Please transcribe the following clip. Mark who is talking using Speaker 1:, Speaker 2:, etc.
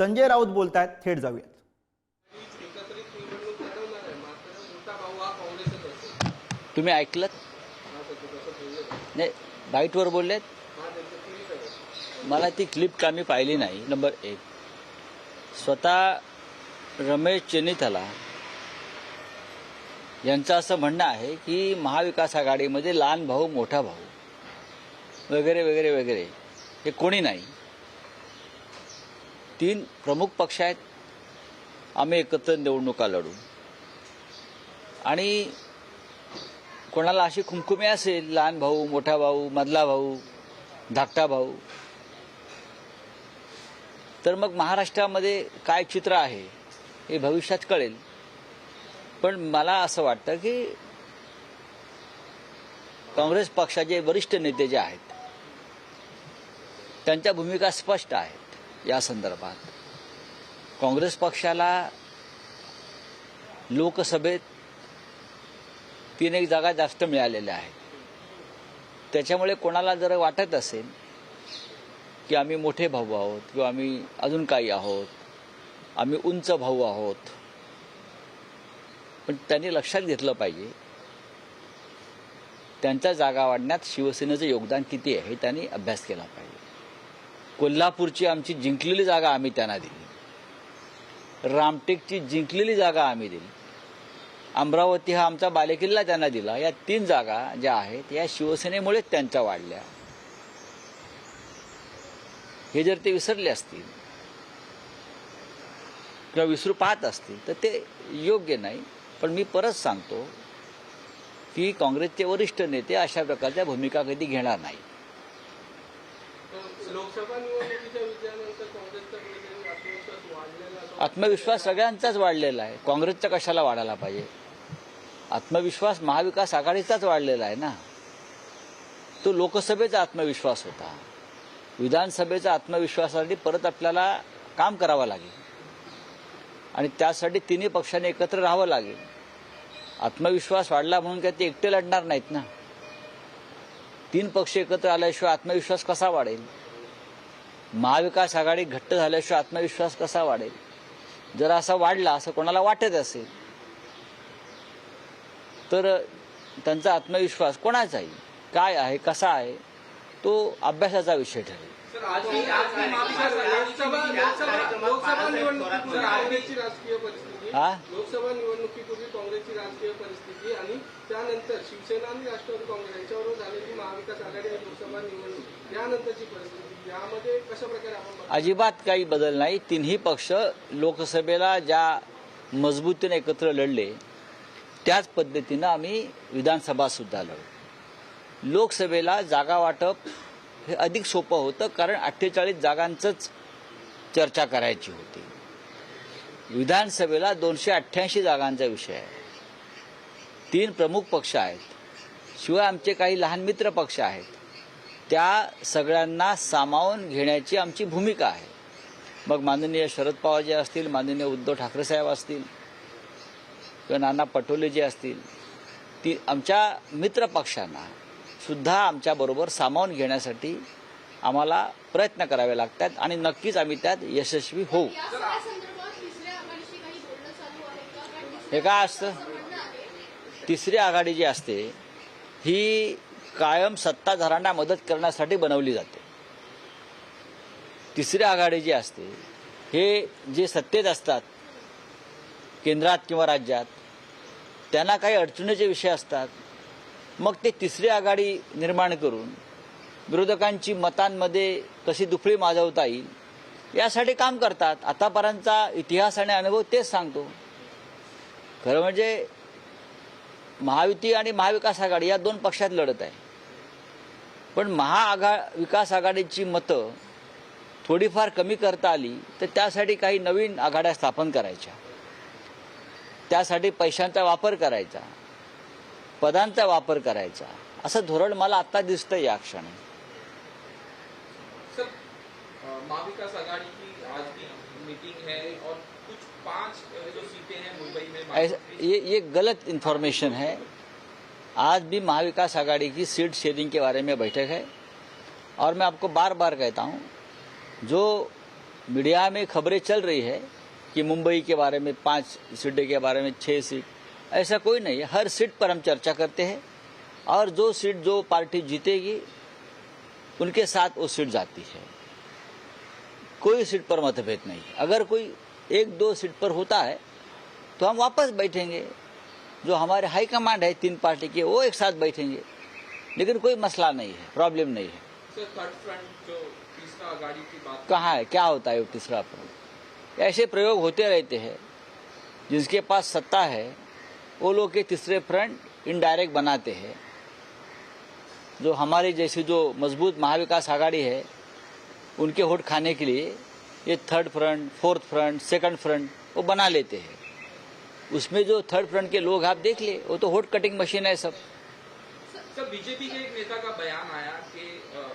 Speaker 1: संजय राऊत बोलतायत थेट जाऊयात.
Speaker 2: तुम्ही ऐकलं नाही बाईटवर बोललेत? मला ती क्लिप का मी पाहिली नाही. नंबर एक. स्वतः रमेश चेनिथला यांचं असं म्हणणं आहे की महाविकास आघाडीमध्ये लहान भाऊ मोठा भाऊ वगैरे वगैरे वगैरे हे कोणी नाही. तीन प्रमुख पक्ष आहेत. आम्ही एकत्र निवडणुका लढू. आणि कोणाला अशी खुमखुमी असेल लहान भाऊ मोठा भाऊ मधला भाऊ धाकटा भाऊ तर मग महाराष्ट्रामध्ये काय चित्र आहे हे भविष्यात कळेल. पण मला असं वाटतं की काँग्रेस पक्षाचे वरिष्ठ नेते जे आहेत त्यांच्या भूमिका स्पष्ट आहेत. या संदर्भात. काँग्रेस पक्षाला लोकसभेत तीन एक जागा जास्त मिळालेल्या आहेत. त्याच्यामुळे कोणाला जर वाटत असेल की आम्ही मोठे भाऊ आहोत किंवा आम्ही अजून काही आहोत आम्ही उंच भाऊ आहोत पण त्यांनी लक्षात घेतलं पाहिजे त्यांच्या जागा वाढण्यात शिवसेनेचं योगदान किती आहे हे त्यांनी अभ्यास केला पाहिजे. कोल्हापूरची आमची जिंकलेली जागा आम्ही त्यांना दिली. रामटेकची जिंकलेली जागा आम्ही दिली. अमरावती हा आमचा बालेकिल्ला त्यांना दिला. या तीन जागा ज्या आहेत या शिवसेनेमुळेच त्यांच्या वाढल्या. हे जर ते विसरले असतील किंवा विसरू पाहत असतील तर ते योग्य नाही. पण मी परत सांगतो की काँग्रेसचे वरिष्ठ नेते अशा प्रकारच्या भूमिका कधी घेणार नाही
Speaker 3: लोकसभा निवडणुकीच्या विजयानंतर काँग्रेसचा आत्मविश्वास वाढलेला
Speaker 2: आत्मविश्वास सगळ्यांचाच वाढलेला आहे. काँग्रेसचा कशाला वाढायला पाहिजे? आत्मविश्वास महाविकास आघाडीचाच वाढलेला आहे ना? तो लोकसभेचा आत्मविश्वास होता. विधानसभेचा आत्मविश्वासासाठी परत आपल्याला काम करावं लागेल. आणि त्यासाठी तिन्ही पक्षांनी एकत्र राहावं लागेल. आत्मविश्वास वाढला म्हणून काय ते एकटे लढणार नाहीत ना? तीन पक्ष एकत्र आल्याशिवाय आत्मविश्वास कसा वाढेल? महाविकास आघाडी घट्ट झाल्याशिवाय आत्मविश्वास कसा वाढेल? जर असा वाढला असं कोणाला वाटत असेल? तर त्यांचा आत्मविश्वास कोणाचाही? काय आहे कसा आहे? तो अभ्यासाचा विषय ठरेल.
Speaker 3: ही? लोकसभा निवडणुकीपूर्वी काँग्रेसची राजकीय परिस्थिती आणि त्यानंतर शिवसेना आणि राष्ट्रवादी काँग्रेस यांच्याबरोबर झालेली महाविकास आघाडी आणि लोकसभा निवडणूक यानंतरची परिस्थिती.
Speaker 2: अजिबात काही बदल नाही. तिन्ही पक्ष लोकसभेला ज्या मजबूतीने एकत्र लढले त्याच पद्धतीनं आम्ही विधानसभा सुद्धा लढू लोकसभेला जागा वाटप हे अधिक सोपं होतं कारण अठ्ठेचाळीस जागांचंच चर्चा करायची होती. विधानसभेला दोनशे अठ्ठ्याऐंशी जागांचा विषय आहे. तीन प्रमुख पक्ष आहेत. शिवाय आमचे काही लहान मित्र पक्ष आहेत. त्या सगळ्यांना सामावून घेण्याची आमची भूमिका आहे. मग माननीय शरद पवार जे असतील माननीय उद्धव ठाकरे साहेब असतील किंवा नाना पटोले जे असतील ती आमच्या मित्र पक्षांना सुद्धा आमच्याबरोबर सामावून घेण्यासाठी आम्हाला प्रयत्न करावे लागतात आणि नक्कीच आम्ही त्यात यशस्वी होऊ. हे काय असतं? तिसरी आघाडी जी असते ही कायम सत्ताधाऱ्यांना मदत करण्यासाठी बनवली जाते. तिसरी आघाडी जी असते हे जे सत्तेत असतात केंद्रात किंवा राज्यात त्यांना काही अडचणीचे विषय असतात. मग ते तिसरी आघाडी निर्माण करून विरोधकांची मतांमध्ये कशी दुफळी माजवता येईल यासाठी काम करतात. आतापर्यंतचा इतिहास आणि अनुभव तेच सांगतो. खरं म्हणजे महायुती आणि महाविकास आघाडी या दोन पक्षात लढत आहे. पण महाआघा विकास आघाडीची मतं थोडीफार कमी करता आली तर त्यासाठी काही नवीन आघाड्या स्थापन करायच्या. त्यासाठी पैशांचा वापर करायचा पदांचा वापर करायचा. असं धोरण मला आत्ता दिसतं या क्षणी.
Speaker 3: महाविकास आघाड़ी की आज भी मीटिंग है और कुछ पांच जो सीटें हैं मुंबई में
Speaker 2: ये ये गलत इन्फॉर्मेशन है। आज भी महाविकास आघाड़ी की सीट शेयरिंग के बारे में बैठक है और मैं आपको बार बार कहता हूँ, जो मीडिया में खबरें चल रही है कि मुंबई के बारे में पाँच सीटें के बारे में छह सीट, ऐसा कोई नहीं है। हर सीट पर हम चर्चा करते हैं और जो सीट जो पार्टी जीतेगी, उनके साथ वो सीट जाती है। कोई सीट पर मतभेद नहीं। अगर कोई एक दो सीट पर होता है तो हम वापस बैठेंगे। जो हमारे हाईकमांड है तीन पार्टी के वो एक साथ बैठेंगे। लेकिन कोई मसला नहीं है प्रॉब्लम नहीं है।
Speaker 4: फ्रंट
Speaker 2: कहाँ है? क्या होता है वो तीसरा प्रयोग ऐसे प्रयोग होते रहते हैं। जिसके पास सत्ता है वो लोग के तीसरे फ्रंट इनडायरेक्ट बनाते हैं। जो हमारी जैसी जो मज़बूत महाविकास आघाड़ी है उनके वोट खाने के लिए ये third front fourth front second front वो बना लेते हैं। उसमें जो थर्ड फ्रंट के लोग आप देख ले वो तो वोट कटिंग मशीन है सब।
Speaker 4: सर बीजेपी के एक नेता का बयान आया कि अब